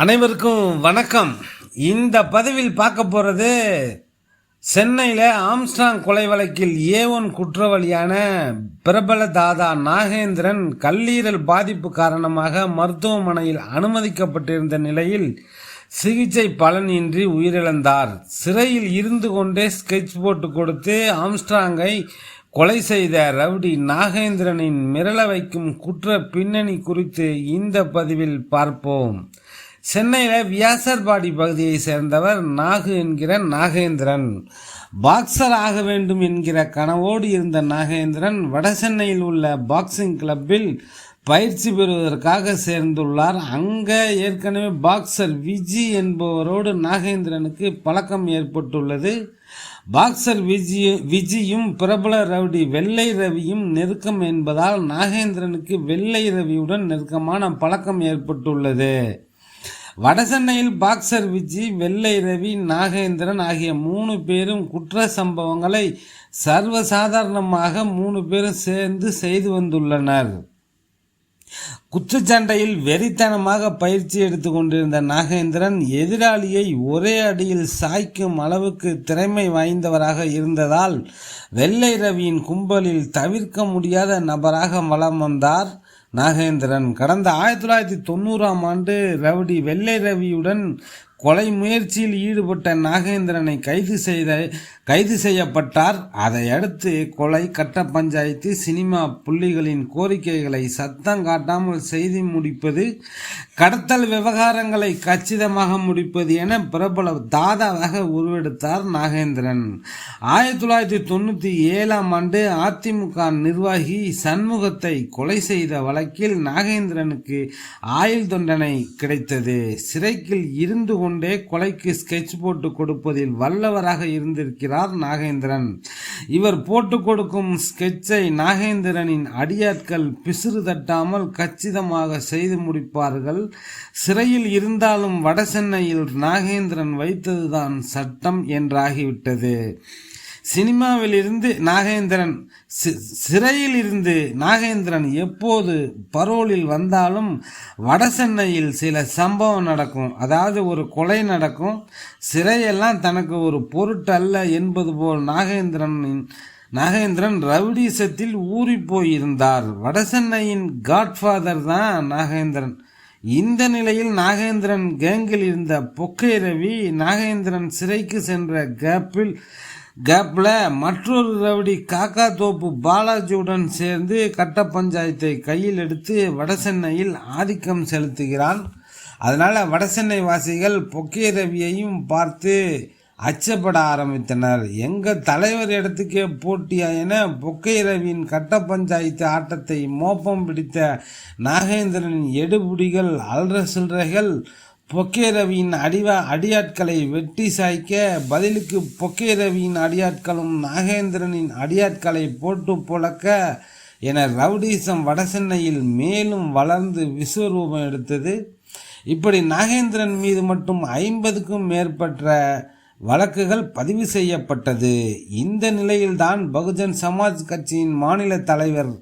அனைவருக்கும் வணக்கம். இந்த பதிவில் பார்க்க போகிறது சென்னையில் ஆம்ஸ்டாங் கொலை வழக்கில் ஏ ஒன் குற்றவாளியான பிரபல தாதா நாகேந்திரன் கல்லீரல் பாதிப்பு காரணமாக மருத்துவமனையில் அனுமதிக்கப்பட்டிருந்த நிலையில் சிகிச்சை பலனின்றி உயிரிழந்தார். சிறையில் இருந்து கொண்டே ஸ்கெட்ச் போட்டு கொடுத்து ஆம்ஸ்டாங்கை கொலை செய்த ரவுடி நாகேந்திரனின் மிரள வைக்கும் குற்ற பின்னணி குறித்து இந்த பதிவில் பார்ப்போம். சென்னையில் வியாசர்பாடி பகுதியை சேர்ந்தவர் நாகு என்கிற நாகேந்திரன். பாக்ஸர் ஆக வேண்டும் என்கிற கனவோடு இருந்த நாகேந்திரன் வட சென்னையில் உள்ள பாக்ஸிங் கிளப்பில் பயிற்சி பெறுவதற்காக சேர்ந்துள்ளார். அங்கே ஏற்கனவே பாக்ஸர் விஜி என்பவரோடு நாகேந்திரனுக்கு பழக்கம் ஏற்பட்டுள்ளது. பாக்ஸர் விஜி விஜியும் பிரபல ரவுடி வெள்ளை ரவியும் நெருக்கம் என்பதால் நாகேந்திரனுக்கு வெள்ளை ரவியுடன் நெருக்கமான பழக்கம் ஏற்பட்டுள்ளது. வடசென்னையில் பாக்ஸர் விஜி வெள்ளை ரவி நாகேந்திரன் ஆகிய மூணு பேரும் குற்ற சம்பவங்களை சர்வசாதாரணமாக மூணு பேரும் சேர்ந்து செய்து வந்துள்ளனர். குத்துச்சண்டையில் வெறித்தனமாக பயிற்சி எடுத்து கொண்டிருந்த நாகேந்திரன் எதிராளியை ஒரே அடியில் சாய்க்கும் அளவுக்கு திறமை வாய்ந்தவராக இருந்ததால் வெள்ளை ரவியின் கும்பலில் தவிர்க்க முடியாத நபராக வலம் வந்தார். நாகேந்திரன் கடந்த ஆயிரத்தி தொள்ளாயிரத்தி தொண்ணூறாம் ஆண்டு ரவுடி வெள்ளை ரவியுடன் கொலை முயற்சியில் ஈடுபட்ட நாகேந்திரனை கைது செய்த கைது செய்யப்பட்டார். அதையடுத்து கொலை கட்ட பஞ்சாயத்து சினிமா புள்ளிகளின் கோரிக்கைகளை சத்தம் காட்டாமல் செய்து முடிப்பது கடத்தல் விவகாரங்களை கச்சிதமாக முடிப்பது என பிரபல தாதாவாக உருவெடுத்தார் நாகேந்திரன். ஆயிரத்தி தொள்ளாயிரத்தி தொண்ணூற்றி ஏழாம் ஆண்டு அதிமுக நிர்வாகி சண்முகத்தை கொலை செய்த வழக்கில் நாகேந்திரனுக்கு ஆயுள் தண்டனை கிடைத்தது. சிறைக்கில் இருந்து கொண்டே கொலைக்கு ஸ்கெட்ச் போட்டு கொடுப்பதில் வல்லவராக இருந்திருக்கிறார் நாகேந்திரன். இவர் போட்டு கொடுக்கும் ஸ்கெட்சை நாகேந்திரனின் அடியாட்கள் பிசிறு தட்டாமல் கச்சிதமாக செய்து முடிப்பார்கள். சிறையில் இருந்தாலும் வடசென்னையில் நாகேந்திரன் வைத்ததுதான் சட்டம் என்றாகிவிட்டது. சினிமாவில் இருந்து நாகேந்திரன் சிறையில் இருந்து நாகேந்திரன் எப்போது பரோலில் வந்தாலும் வடசென்னையில் சில சம்பவம் நடக்கும். அதாவது ஒரு கொலை நடக்கும். சிறையெல்லாம் தனக்கு ஒரு பொருட்டல்ல என்பது போல் நாகேந்திரனின் நாகேந்திரன் ரவுடிசத்தில் ஊறி போயிருந்தார் வடசென்னையின் காட்ஃபாதர் தான் நாகேந்திரன். இந்த நிலையில் நாகேந்திரன் கேங்கில் இருந்த பொக்கை ரவி நாகேந்திரன் சிறைக்கு சென்ற கேப்பில் கேப்பில் மற்றொரு ரவுடி காக்கா தோப்பு பாலாஜியுடன் சேர்ந்து கட்ட பஞ்சாயத்தை கையில் எடுத்து வடசென்னையில் ஆதிக்கம் செலுத்துகிறான். அதனால் வடசென்னை வாசிகள் பொக்கே ரவியையும் பார்த்து அச்சப்பட ஆரம்பித்தனர். எங்கள் தலைவர் இடத்துக்கே போட்டியா என பொக்கை ரவியின் கட்ட பஞ்சாயத்து ஆட்டத்தை மோப்பம் பிடித்த நாகேந்திரனின் எடுபுடிகள் அல்ற சில்லறைகள் பொக்கே ரவியின் அடிவா அடியாட்களை வெட்டி சாய்க்க பதிலுக்கு பொக்கே ரவியின் அடியாட்களும் நாகேந்திரனின் அடியாட்களை போட்டு புழக்க என ரவுடிசம் வடசென்னையில் மேலும் வளர்ந்து விஸ்வரூபம் எடுத்தது. இப்படி நாகேந்திரன் மீது மட்டும் ஐம்பதுக்கும் மேற்பட்ட வழக்குகள் பதிவு செய்யப்பட்டது. இந்த நிலையில்தான் பகுஜன் சமாஜ் கட்சியின் மாநில தலைவர்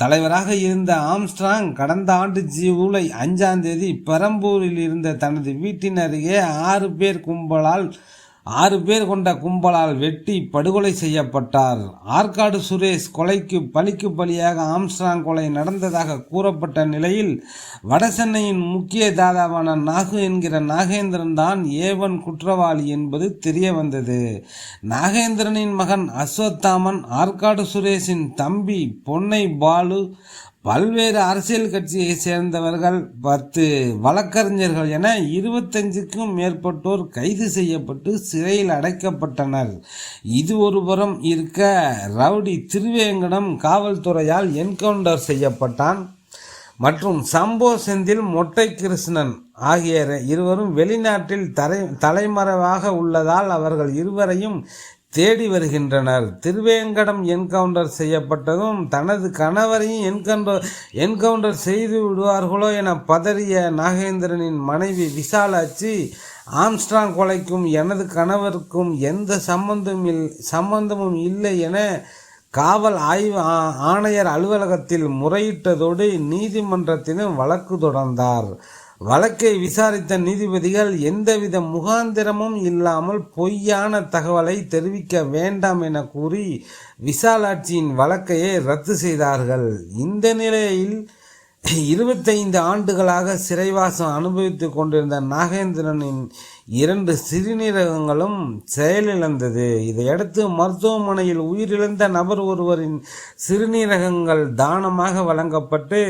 தலைவராக இருந்த ஆம்ஸ்ட்ராங் கடந்த ஆண்டு ஜூலை அஞ்சாம் தேதி பெரம்பூரில் இருந்த தனது வீட்டின் அருகே ஆறு பேர் கும்பலால் ஆறு பேர் கொண்ட கும்பலால் வெட்டி படுகொலை செய்யப்பட்டார். ஆற்காடு சுரேஷ் கொலைக்கு பலிக்கு பலியாக ஆம்ஸ்ட்ராங் கொலை நடந்ததாக கூறப்பட்ட நிலையில் வடசென்னையின் முக்கிய தாதாவான நாகு என்கிற நாகேந்திரன் தான் ஏவன் குற்றவாளி என்பது தெரிய வந்தது. நாகேந்திரனின் மகன் அஸ்வத்தாமன் ஆற்காடு சுரேஷின் தம்பி பொன்னை பாலு பல்வேறு அரசியல் கட்சியை சேர்ந்தவர்கள் பத்து வழக்கறிஞர்கள் என இருபத்தஞ்சுக்கும் மேற்பட்டோர் கைது செய்யப்பட்டு சிறையில் அடைக்கப்பட்டனர். இது ஒருபுறம் இருக்க ரவுடி திருவேங்கடம் காவல்துறையால் என்கவுண்டர் செய்யப்பட்டான். மற்றும் சம்போ செந்தில் மொட்டை கிருஷ்ணன் ஆகிய இருவரும் வெளிநாட்டில் தலை தலைமறைவாக உள்ளதால் அவர்கள் இருவரையும் தேடி வருகின்றனர். திருவேங்கடம் என்கவுண்டர் செய்யப்பட்டதும் தனது கணவரையும் என்கவுண்டர் என்கவுண்டர் செய்து விடுவார்களோ என பதறிய நாகேந்திரனின் மனைவி விசாலாட்சி ஆம்ஸ்ட்ராங் கொலைக்கும் எனது கணவருக்கும் எந்த சம்பந்தம் இல் சம்பந்தமும் இல்லை என காவல் ஆய்வு ஆணையர் அலுவலகத்தில் முறையிட்டதோடு நீதிமன்றத்திலும் வழக்கு தொடர்ந்தார். வழக்கை விசாரித்த நீதிபதிகள் எந்தவித முகாந்திரமும் இல்லாமல் பொய்யான தகவலை தெரிவிக்க வேண்டாம் என கூறி விசாலாட்சியின் வழக்கையை ரத்து செய்தார்கள். இந்த நிலையில் இருபத்தைந்து ஆண்டுகளாக சிறைவாசம் அனுபவித்துக் கொண்டிருந்த நாகேந்திரனின் இரண்டு சிறுநீரகங்களும் செயலிழந்தது. இதையடுத்து மருத்துவமனையில் உயிரிழந்த நபர் ஒருவரின் சிறுநீரகங்கள் தானமாக வழங்கப்பட்டு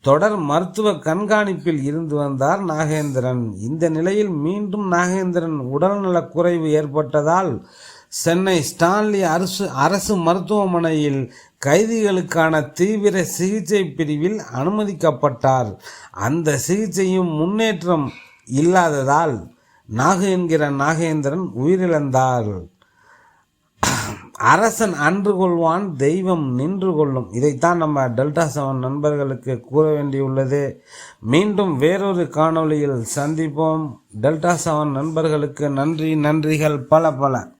தொடர் மருத்துவ கண்காணிப்பில் இருந்து வந்தார் நாகேந்திரன். இந்த நிலையில் மீண்டும் நாகேந்திரன் உடல்நலக் குறைவு ஏற்பட்டதால் சென்னை ஸ்டான்லி அரசு அரசு மருத்துவமனையில் கைதிகளுக்கான தீவிர சிகிச்சை பிரிவில் அனுமதிக்கப்பட்டார். அந்த சிகிச்சையும் முன்னேற்றம் இல்லாததால் நாகு என்கிற நாகேந்திரன் உயிரிழந்தார். அரசன் அன்று கொள்வான் தெய்வம் நின்று கொள்ளும். இதைத்தான் நம்ம டெல்டா செவன் நண்பர்களுக்கு கூற வேண்டியுள்ளது. மீண்டும் வேறொரு காணொளியில் சந்திப்போம். டெல்டா செவன் நண்பர்களுக்கு நன்றி நன்றிகள் பல பல.